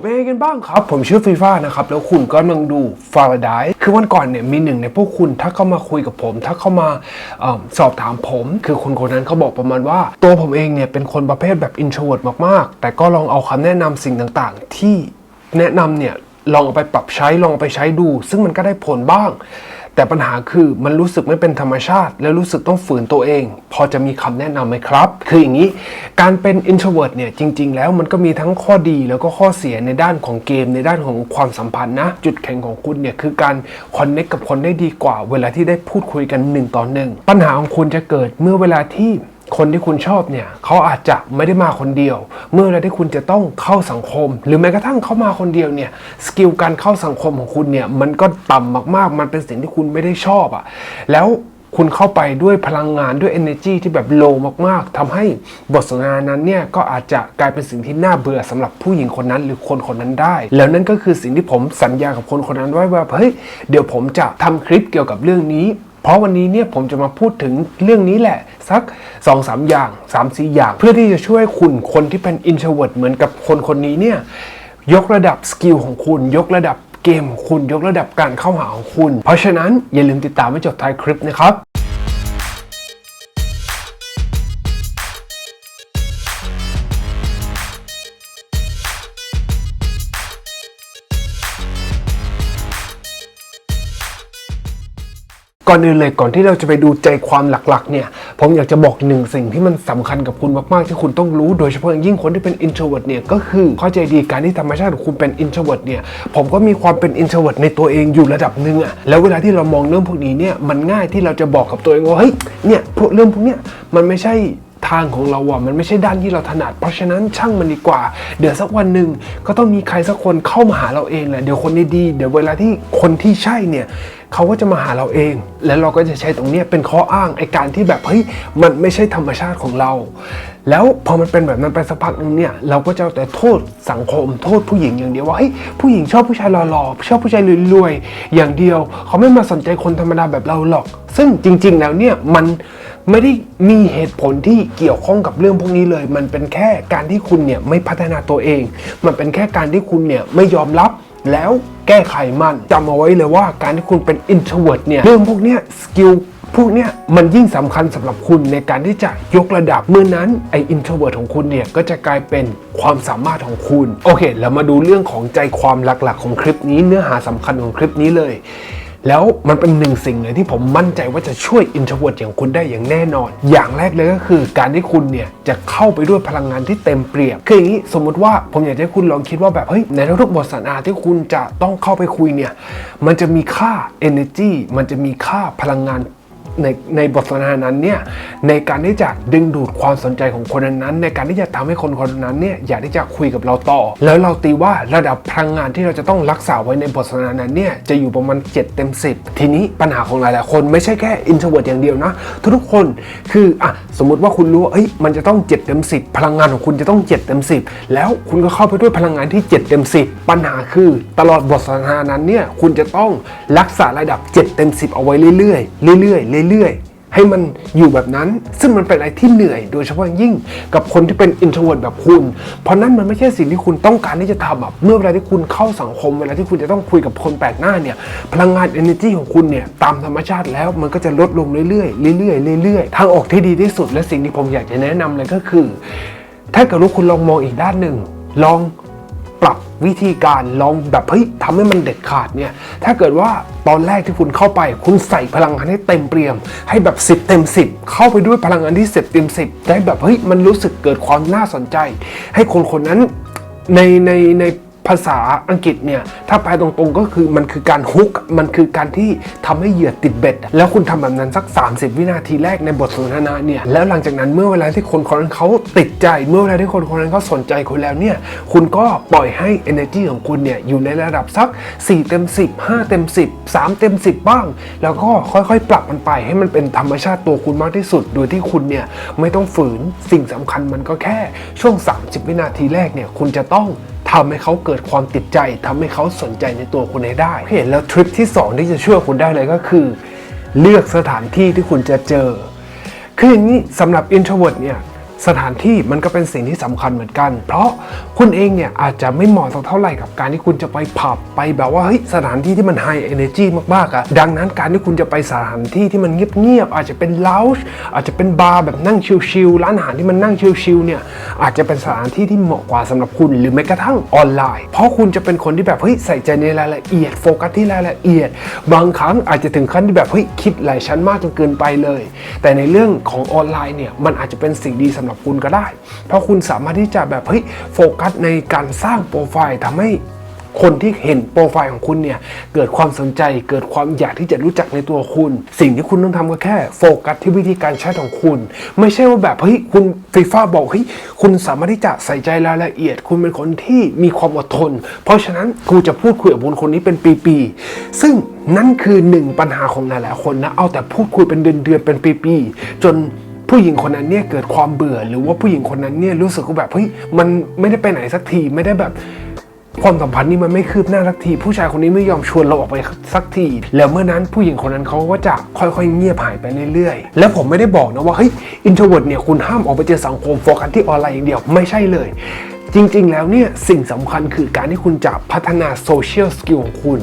เป็นไงกันบ้างครับ ผมชื่อฟีฟ่านะครับ แล้วคุณก็กำลังดูฟาราไดคือวันก่อนเนี่ยมีหนึ่งในพวกคุณถ้าเข้ามาคุยกับผม ถ้าเข้ามาออสอบถามผม คือคนคนนั้นเขาบอกประมาณว่า ตัวผมเองเนี่ยเป็นคนประเภทแบบอินโทรเวิร์ดมากๆ แต่ก็ลองเอาคำแนะนำสิ่งต่างๆ ที่แนะนำเนี่ยลองเอาไปปรับใช้ลองไปใช้ดู ซึ่งมันก็ได้ผลบ้าง แต่ปัญหาคือมันรู้สึกไม่เป็นธรรมชาติ และรู้สึกต้องฝืนตัวเอง พอจะมีคำแนะนำไหมครับ คืออย่างนี้ การเป็น introvert เนี่ยจริง ๆ แล้วมันก็มีทั้งข้อดีแล้วก็ข้อเสียในด้านของเกมในด้านของความสัมพันธ์นะ จุดแข็งของคุณเนี่ยคือการคอนเน็กกับคนได้ดีกว่า เวลาที่ได้พูดคุยกันหนึ่งต่อหนึ่งปัญหาของคุณจะเกิดเมื่อเวลาที่ คนที่คุณชอบเนี่ยเขาอาจจะไม่ได้มาคนเดียว เมื่อเวลาที่คุณจะต้องเข้าสังคม หรือแม้กระทั่งเข้ามาคนเดียวเนี่ยสกิลการเข้าสังคมของคุณเนี่ยมันก็ต่ำมากๆ มันเป็นสิ่งที่คุณไม่ได้ชอบอะ่ะแล้วคุณเข้าไปด้วยพลังงานด้วย energy ที่แบบโลมากๆทำให้บทสนทนานั้นเนี่ยก็อาจจะกลายเป็นสิ่งที่น่าเบื่อสำหรับผู้หญิงคนนั้นหรือคนคนนั้นได้ แล้วนั่นก็คือสิ่งที่ผมสัญญากับคนคนนั้นไว้ว่าเฮ้ยเดี๋ยวผมจะทำคลิปเกี่ยวกับเรื่องนี้ เพราะวันนี้เนี่ยผมจะมาพูดถึงเรื่องนี้แหละ สัก2อสอย่าง 3 4 อย่าง เพื่อที่จะช่วยคุณคนที่เป็น introvert เหมือนกับคนคนนี้เนี่ยยกระดับสกิลของคุณ ยกระดับเกมของคุณยกระดับการเข้าหาของคุณ เพราะฉะนั้นอย่าลืมติดตามไว้จบท้ายคลิปนะครับ ก่อนอื่นเลยก่อนที่เราจะไปดูใจความหลักๆเนี่ยผมอยากจะบอกหนึ่งสิ่งที่มันสำคัญกับคุณมากๆที่คุณต้องรู้โดยเฉพาะอย่างยิ่งคนที่เป็น introvert เนี่ยก็คือเข้าใจดีการที่ธรรมชาติของคุณเป็น introvert เนี่ยผมก็มีความเป็น introvert ในตัวเองอยู่ระดับหนึ่งอะแล้วเวลาที่เรามองเรื่องพวกนี้เนี่ยมันง่ายที่เราจะบอกกับตัวเองว่าเฮ้ยเนี่ยพวกเรื่องพวกเนี้ยมันไม่ใช่ ทางของเราอะมันไม่ใช่ด้านที่เราถนัด เพราะฉะนั้นช่างมันดีกว่า เดี๋ยวสักวันหนึ่งก็ต้องมีใครสักคนเข้ามาหาเราเองแหละเดี๋ยวคนดีๆเดี๋ยวเวลาที่คนที่ใช่เนี่ยเขาก็จะมาหาเราเอง แล้วเราก็จะใช้ตรงนี้เป็นข้ออ้างไอการที่แบบเฮ้ยมันไม่ใช่ธรรมชาติของเรา แล้วพอมันเป็นแบบนั้นไปสักพักหนึงเนี่ยเราก็จะแต่โทษสังคม โทษผู้หญิงอย่างเดียวว่าเฮ้ยผู้หญิงชอบผู้ชายหล่อๆชอบผู้ชายรวยๆอย่างเดียว เขาไม่มาสนใจคนธรรมดาแบบเราหรอก ซึ่งจริง ๆ แล้วเนี่ยมัน ไม่ได้มีเหตุผลที่เกี่ยวข้องกับเรื่องพวกนี้เลย มันเป็นแค่การที่คุณเนี่ยไม่พัฒนาตัวเอง มันเป็นแค่การที่คุณเนี่ยไม่ยอมรับแล้วแก้ไขมันจำเอาไว้เลยว่าการที่คุณเป็น introvert เนี่ยเรื่องพวกเนี้ยสกิลพวกเนี้ยมันยิ่งสำคัญสำหรับคุณในการที่จะยกระดับเมื่อนั้นไอ introvert ของคุณเนี่ย ก็จะกลายเป็นความสามารถของคุณ โอเค เรามาดูเรื่องของใจความหลักๆ ของคลิปนี้เนื้อหาสำคัญของคลิปนี้เลย แล้วมันเป็นหนึ่งสิ่งเลยที่ผมมั่นใจว่าจะช่วยอินทรวิร์ดอย่างคุณได้อย่างแน่นอน อย่างแรกเลยก็คือการที่คุณเนี่ยจะเข้าไปด้วยพลังงานที่เต็มเปี่ยมคืออย่างนี้สมมติว่าผมอยากให้คุณลองคิดว่าแบบเฮ้ยในทุกๆบทสนทนาที่คุณจะต้องเข้าไปคุยเนี่ยมันจะมีค่า energy มันจะมีค่าพลังงาน ในในบทสนทนานั้นเนี่ยในการที่จะดึงดูดความสนใจของคนนั้น ในการที่จะทำให้คนคนนั้นเนี่ยอยากที่จะคุยกับเราต่อ แล้วเราตีว่าระดับพลังงานที่เราจะต้องรักษาไว้ในบทสนทนานั้นเนี่ยจะอยู่ประมาณ 7 เต็ม 10 ทีนี้ปัญหาของหลายๆคนไม่ใช่แค่ introvert อย่างเดียวนะทุกๆคนคืออะสมมติว่าคุณรู้ว่าเอ้ยมันจะต้อง 7 เต็ม 10 พลังงานของคุณจะต้อง 7 เต็ม 10 แล้วคุณก็เข้าไปด้วยพลังงานที่ 7 เต็ม 10 ปัญหาคือตลอดบทสนทนานั้นเนี่ยคุณจะต้องรักษาระดับ 7 เต็ม 10 เอาไว้เรื่อยๆเรื่อยๆเรื่อยๆ ให้มันอยู่แบบนั้น ซึ่งมันเป็นอะไรที่เหนื่อย โดยเฉพาะยิ่งกับคนที่เป็น introvert แบบคุณ เพราะนั้นมันไม่ใช่สิ่งที่คุณต้องการที่จะทำอะเมื่อเวลาที่คุณเข้าสังคม เวลาที่คุณจะต้องคุยกับคนแปลกหน้าเนี่ย พลังงาน energy ของคุณเนี่ยตามธรรมชาติแล้วมันก็จะลดลงเรื่อยๆ เรื่อยๆ เรื่อยๆ ทางออกที่ดีที่สุดและสิ่งที่ผมอยากจะแนะนำเลยก็คือ ถ้าเกิดว่าคุณลองมองอีกด้านหนึ่งลอง ปรับวิธีการลองแบบเฮ้ยทำให้มันเด็ดขาดเนี่ยถ้าเกิดว่าตอนแรกที่คุณเข้าไป คุณใส่พลังงานให้เต็มเปี่ยม ให้แบบ 10 เต็ม 10 เข้าไปด้วยพลังงานที่ 10 เต็ม 10 ได้แบบเฮ้ยมันรู้สึกเกิดความน่าสนใจ ให้คนคนนั้นในในใน ภาษาอังกฤษเนี่ยถ้าแปลตรงๆก็คือมันคือการฮุก มันคือการที่ทำให้เหยื่อติดเบ็ด แล้วคุณทำแบบนั้นสัก 30 วินาทีแรกในบทสนทนาเนี่ยแล้วหลังจากนั้นเมื่อเวลาที่คนคนนั้นเขาติดใจ เมื่อเวลาที่คนคนนั้นเขาสนใจคุณแล้วเนี่ยคุณก็ปล่อยให้ energy ของคุณเนี่ยอยู่ในระดับสัก 4 เต็ม 10 5 เต็ม 10 3 เต็ม 10 บ้าง แล้วก็ค่อยๆ ปรับมันไปให้มันเป็นธรรมชาติตัวคุณมากที่สุด โดยที่คุณเนี่ยไม่ต้องฝืนสิ่งสำคัญมันก็แค่ช่วง 30 วินาทีแรกเนี่ยคุณจะต้อง ทำให้เขาเกิดความติดใจทำให้เขาสนใจในตัวคุณให้ได้เห็นแล้วทริปที่ 2 ที่จะช่วยคุณได้เลยก็คือ เลือกสถานที่ที่คุณจะเจอ คืออย่างนี้สำหรับ introvert เนี่ย สถานที่มันก็เป็นสิ่งที่สำคัญเหมือนกัน เพราะคุณเองเนี่ยอาจจะไม่เหมาะสักเท่าไหร่กับการที่คุณจะไปผับไปแบบว่าเฮ้ยสถานที่ที่มันไฮเอเนจีมากๆอะดังนั้นการที่คุณจะไปสถานที่ที่มันเงียบๆอาจจะเป็นเลาวช์อาจจะเป็นบาร์แบบนั่งชิลๆร้านอาหารที่มันนั่งชิลๆเนี่ยอาจจะเป็นสถานที่ที่เหมาะกว่าสำหรับคุณหรือแม้กระทั่งออนไลน์ เพราะคุณจะเป็นคนที่แบบเฮ้ยใส่ใจในรายละเอียดโฟกัสที่รายละเอียด บางครั้งอาจจะถึงขั้นที่แบบเฮ้ยคิดหลายชั้นมากจนเกินไปเลย แต่ในเรื่องของออนไลน์เนี่ยมันอาจจะเป็นสิ่งดีสำหรับคุณก็ได้ เพราะคุณสามารถที่จะแบบเฮ้ยโฟกัสในการสร้างโปรไฟล์ทำให้คนที่เห็นโปรไฟล์ของคุณเนี่ย เกิดความสนใจ เกิดความอยากที่จะรู้จักในตัวคุณ สิ่งที่คุณต้องทำก็แค่โฟกัสที่วิธีการแชทของคุณ ไม่ใช่ว่าแบบเฮ้ยคุณฟีฟ่าบอกเฮ้ยคุณสามารถที่จะใส่ใจรายละเอียด คุณเป็นคนที่มีความอดทน เพราะฉะนั้นกูจะพูดคุยกับคนคนนี้เป็นปีๆซึ่งนั่นคือหนึ่งปัญหาของหลายๆคนนะเอาแต่พูดคุยเป็นเดือนๆเป็นปีๆจน ผู้หญิงคนนั้นเนี่ยเกิดความเบื่อ หรือว่าผู้หญิงคนนั้นเนี่ยรู้สึกว่าแบบเฮ้ยมันไม่ได้ไปไหนสักทีไม่ได้แบบความสัมพันธ์นี้มันไม่คืบหน้าสักที ผู้ชายคนนี้ไม่ยอมชวนเราออกไปสักที แล้วเมื่อนั้นผู้หญิงคนนั้นเขาก็จะค่อยๆ เงียบหายไปเรื่อยๆ แล้วผมไม่ได้บอกนะว่าเฮ้ยอินโทรเวิร์ดเนี่ยคุณห้ามออกไปเจอสังคมโฟกัสที่ออนไลน์อย่างเดียวไม่ใช่เลย จริงๆ แล้วเนี่ยสิ่งสำคัญคือการที่คุณจะพัฒนาโซเชียลสกิลของคุณ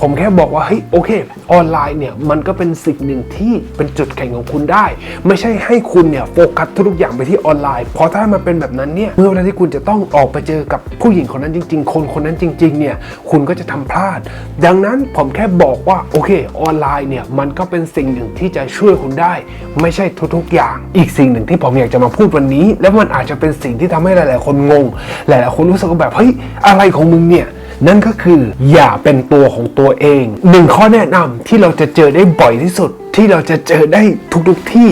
ผมแค่บอกว่าเฮ้ยโอเค ออนไลน์เนี่ยมันก็เป็นสิ่งหนึ่งที่เป็นจุดแข็งของคุณได้ ไม่ใช่ให้คุณเนี่ยโฟกัสทุกอย่างไปที่ออนไลน์เพราะถ้ามันเป็นแบบนั้นเนี่ยเมื่อเวลาที่คุณจะต้องออกไปเจอกับผู้หญิงคนนั้นจริง ๆ คนคนนั้นจริง ๆ เนี่ยคุณก็จะทำพลาด ดังนั้นผมแค่บอกว่าโอเค ออนไลน์เนี่ยมันก็เป็นสิ่งหนึ่งที่จะช่วยคุณได้ ไม่ใช่ทุกๆอย่าง อีกสิ่งหนึ่งที่ผมอยากจะมาพูดวันนี้ แล้วมันอาจจะเป็นสิ่งที่ทำให้หลาย ๆ คนงง หลายๆคนรู้สึกว่าแบบเฮ้ยอะไรของมึงเนี่ย นั่นก็คืออย่าเป็นตัวของตัวเองหนึ่งข้อแนะนำที่เราจะเจอได้บ่อยที่สุด ที่เราจะเจอได้ทุกๆที่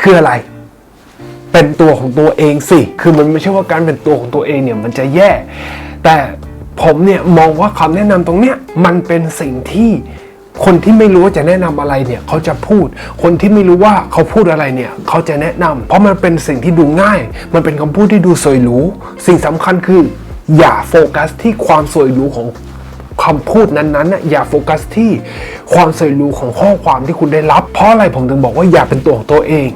คืออะไรเป็นตัวของตัวเองสิ คือมันไม่ใช่ว่าการเป็นตัวของตัวเองเนี่ยมันจะแย่ แต่ผมเนี่ยมองว่าคำแนะนำตรงเนี้ยมันเป็นสิ่งที่คนที่ไม่รู้ว่าจะแนะนำอะไรเนี่ยเขาจะพูด คนที่ไม่รู้ว่าเขาพูดอะไรเนี่ยเขาจะแนะนำเพราะมันเป็นสิ่งที่ดูง่าย มันเป็นคำพูดที่ดูสวยหรู สิ่งสำคัญคือ อย่าโฟกัสที่ความสวยหรูของคำพูดนั้นๆนะอย่าโฟกัสที่ความสวยหรูของข้อความที่คุณได้รับ เพราะอะไรผมถึงบอกว่าอย่าเป็นตัวของตัวเอง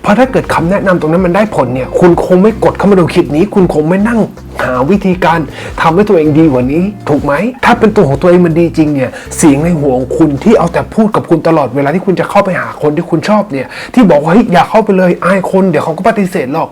เพราะถ้าเกิดคำแนะนำตรงนั้นมันได้ผลเนี่ย คุณคงไม่กดเข้ามาดูคลิปนี้ คุณคงไม่นั่ง หาวิธีการทำให้ตัวเองดีกว่านี้ ถูกไหม ถ้าเป็นตัวของตัวเองมันดีจริงเนี่ยเสียงในหัวของคุณที่เอาแต่พูดกับคุณตลอดเวลาที่คุณจะเข้าไปหาคนที่คุณชอบเนี่ยที่บอกว่าเฮ้ยอย่าเข้าไปเลยอายคนเดี๋ยวเขาก็ปฏิเสธหรอก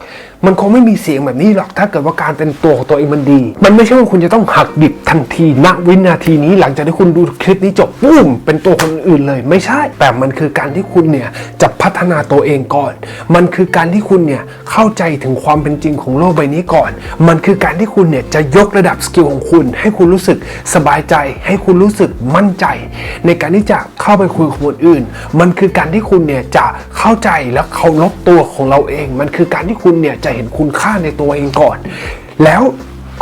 มันคงไม่มีเสียงแบบนี้หรอกถ้าเกิดว่าการเป็นตัวของตัวเองมันดี มันไม่ใช่ว่าคุณจะต้องหักดิบทันทีณวินาทีนี้หลังจากที่คุณดูคลิปนี้จบปุ้มเป็นตัวคนอื่นเลยไม่ใช่ แต่มันคือการที่คุณเนี่ยจะพัฒนาตัวเองก่อน มันคือการที่คุณเนี่ยเข้าใจถึงความเป็นจริงของโลกใบนี้ก่อน มันคือการที่คุณเนี่ยจะยกระดับสกิลของคุณ ให้คุณรู้สึกสบายใจ ให้คุณรู้สึกมั่นใจ ในการที่จะเข้าไปคุยกับคนอื่น มันคือการที่คุณเนี่ยจะเข้าใจและเคารพตัวของเราเอง มันคือการที่คุณเนี่ยจะเห็นคุณค่าในตัวเองก่อน แล้ว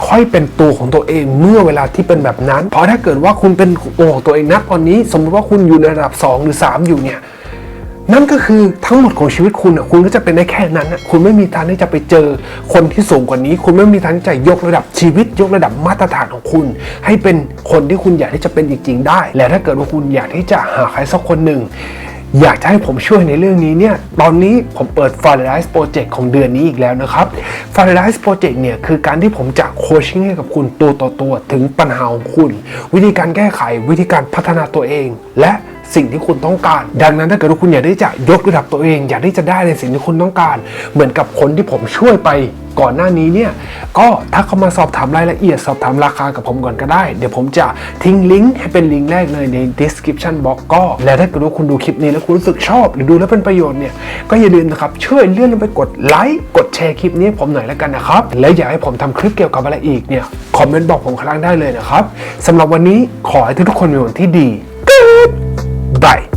ค่อยเป็นตัวของตัวเองเมื่อเวลาที่เป็นแบบนั้น เพราะถ้าเกิดว่าคุณเป็นตัวของตัวเองนะตอนนี้ สมมติว่าคุณอยู่ในระดับ 2 หรือ 3 อยู่เนี่ย นั่นก็คือทั้งหมดของชีวิตคุณอะคุณก็จะเป็นได้แค่นั้นอะคุณไม่มีทางที่จะไปเจอคนที่สูงกว่านี้ คุณไม่มีทางที่จะยกระดับชีวิต ยกระดับมาตรฐานของคุณ ให้เป็นคนที่คุณอยากที่จะเป็นจริง ๆ ได้ และถ้าเกิดว่าคุณอยากที่จะหาใครสักคนหนึ่งอยากจะให้ผมช่วยในเรื่องนี้เนี่ย ตอนนี้ผมเปิด f a r a i s e Project ของเดือนนี้อีกแล้วนะครับ f a r a i s e Project เนี่ย คือการที่ผมจะโคชชิ่งให้กับคุณตัวต่อตัวถึงปัญหาของคุณ วิธีการแก้ไขวิธีการพัฒนาตัวเอง และ สิ่งที่คุณต้องการ ดังนั้นถ้าเกิดว่าคุณอยากที่จะยกระดับตัวเอง อยากที่จะได้ในสิ่งที่คุณต้องการ เหมือนกับคนที่ผมช่วยไปก่อนหน้านี้เนี่ยก็ถ้าเข้ามาสอบถามรายละเอียดสอบถามราคากับผมก่อนก็ได้ เดี๋ยวผมจะทิ้งลิงก์ให้เป็นลิงก์แรกเลยใน description box ก็ และถ้าเกิดว่าคุณดูคลิปนี้แล้วคุณรู้สึกชอบ หรือดูแล้วเป็นประโยชน์เนี่ยก็อย่าลืมนะครับช่วยเลื่อนลงไปกดไลค์กดแชร์คลิปนี้ผมหน่อยแล้วกันนะครับ และอยากให้ผมทำคลิปเกี่ยวกับอะไรอีกเนี่ยคอมเมนต์บอกผมข้างล่างได้เลยนะครับสำหรับวันนี้ขอให้ทุกคนมีวันที่ดี Bye.